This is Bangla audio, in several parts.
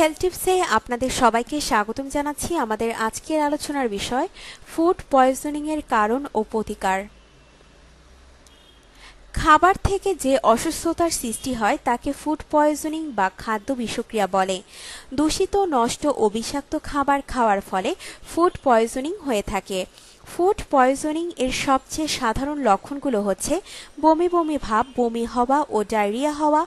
হেলথ টিপসে আপনাদের সবাইকে স্বাগতম জানাচ্ছি আমাদের আজকের আলোচনার বিষয় ফুড পয়জনিং এর কারণ ও প্রতিকার। খাবার থেকে যে অসুস্থতার সৃষ্টি হয়, তাকে ফুড পয়জনিং বা খাদ্য বিষক্রিয়া বলে। দূষিত, নষ্ট ও বিষাক্ত খাবার খাওয়ার ফলে ফুড পয়জনিং হয়ে থাকে। ফুড পয়জনিং এর সবচেয়ে সাধারণ লক্ষণগুলো হচ্ছে বমি বমি ভাব, বমি হওয়া ও ডায়রিয়া হওয়া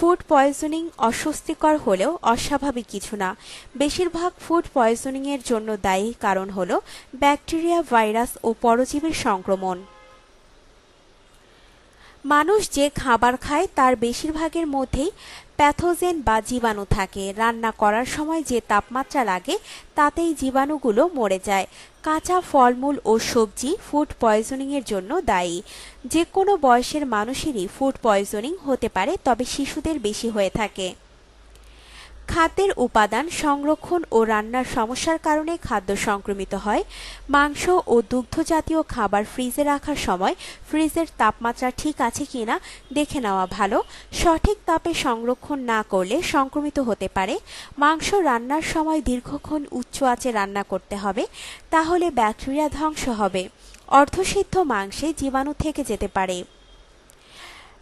ফুড পয়জনিং অস্বস্তিকর হলেও অস্বাভাবিক কিছু না। বেশিরভাগ ফুড পয়জনিং এর জন্য দায়ী কারণ হল ব্যাকটেরিয়া, ভাইরাস ও পরজীবীর সংক্রমণ। মানুষ যে খাবার খায় তার বেশিরভাগের মধ্যেই প্যাথোজেন বা জীবাণু থাকে। রান্না করার সময় যে তাপমাত্রা লাগে, তাতেই জীবাণুগুলো মরে যায়। কাঁচা ফলমূল ও সবজি ফুড পয়জনিংয়ের জন্য দায়ী। যে কোনো বয়সের মানুষেরই ফুড পয়জনিং হতে পারে, তবে শিশুদের বেশি হয়ে থাকে। খাদ্যের উপাদান সংরক্ষণ ও রান্নার সমস্যার কারণে খাদ্য সংক্রমিত হয়। মাংস ও দুগ্ধজাতীয় খাবার ফ্রিজে রাখার সময় ফ্রিজের তাপমাত্রা ঠিক আছে কিনা দেখে নেওয়া ভালো। সঠিক তাপে সংরক্ষণ না করলে সংক্রমিত হতে পারে। মাংস রান্নার সময় দীর্ঘক্ষণ উচ্চ আঁচে রান্না করতে হবে, তাহলে ব্যাকটেরিয়া ধ্বংস হবে। অর্ধসিদ্ধ মাংসে জীবাণু থেকে যেতে পারে।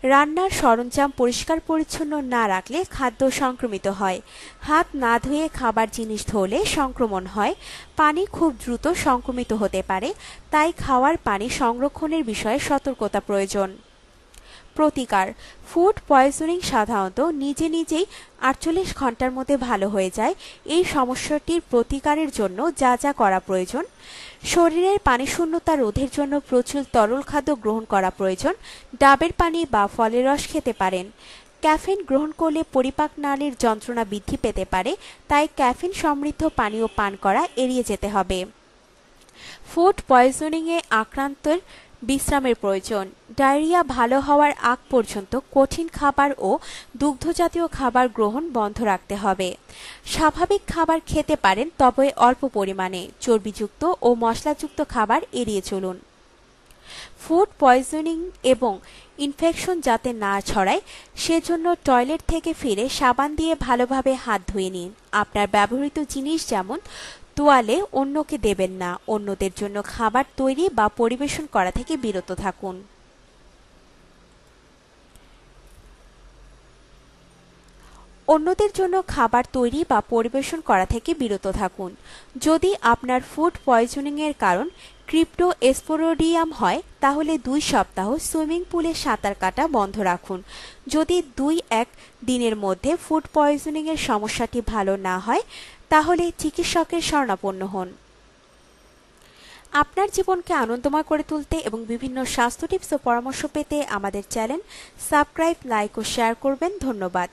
রান্নার সরঞ্জাম পরিষ্কার পরিচ্ছন্ন না রাখলে খাদ্য সংক্রমিত হয়। হাত না ধুয়ে খাবার জিনিস ধরলে সংক্রমণ হয়। পানি খুব দ্রুত সংক্রমিত হতে পারে, তাই খাওয়ার পানি সংরক্ষণের বিষয়ে সতর্কতা প্রয়োজন। প্রতিকার। ফুড পয়জনিং সাধারণত নিজে নিজেই আটচল্লিশ ঘণ্টার মধ্যে ভালো হয়ে যায়। এই সমস্যাটির প্রতিকারের জন্য যা যা করা প্রয়োজন। শরীরের পানি শূন্যতা রোধের জন্য প্রচুর তরল খাদ্য গ্রহণ করা প্রয়োজন। ডাবের পানি বা ফলের রস খেতে পারেন। ক্যাফিন গ্রহণ করলে পরিপাক নালীর যন্ত্রণা বৃদ্ধি পেতে পারে, তাই ক্যাফিন সমৃদ্ধ পানীয় পান করা এড়িয়ে যেতে হবে। ফুড পয়জনিংয়ে আক্রান্তের বিশ্রামের প্রয়োজন। ডায়রিয়া ভালো হওয়ার আগ পর্যন্ত কঠিন খাবার ও দুগ্ধজাতীয় খাবার গ্রহণ বন্ধ রাখতে হবে। স্বাভাবিক খাবার খেতে পারেন, তবে অল্প পরিমাণে। চর্বিযুক্ত ও মশলাযুক্ত খাবার এড়িয়ে চলুন। ফুড পয়জনিং এবং ইনফেকশন যাতে না ছড়ায়, সেজন্য টয়লেট থেকে ফিরে সাবান দিয়ে ভালোভাবে হাত ধুয়ে নিন। আপনার ব্যবহৃত জিনিস যেমন তোয়ালে অন্যকে দেবেন না। অন্যদের জন্য খাবার তৈরি বা পরিবেশন করা থেকে বিরত থাকুন। অন্যদের জন্য খাবার তৈরি বা পরিবেশন করা থেকে বিরত থাকুন। যদি আপনার ফুড পয়জনিংয়ের কারণ ক্রিপ্টো এসপোরোডিয়াম হয়, তাহলে দুই সপ্তাহ সুইমিং পুলে সাঁতার কাটা বন্ধ রাখুন। যদি দুই এক দিনের মধ্যে ফুড পয়জনিংয়ের সমস্যাটি ভালো না হয় তাহলে চিকিৎসকের শরণাপন্ন হন। আপনার জীবনকে আনন্দময় করে তুলতে এবং বিভিন্ন স্বাস্থ্য টিপস ও পরামর্শ পেতে আমাদের চ্যানেল সাবস্ক্রাইব, লাইক ও শেয়ার করবেন। ধন্যবাদ।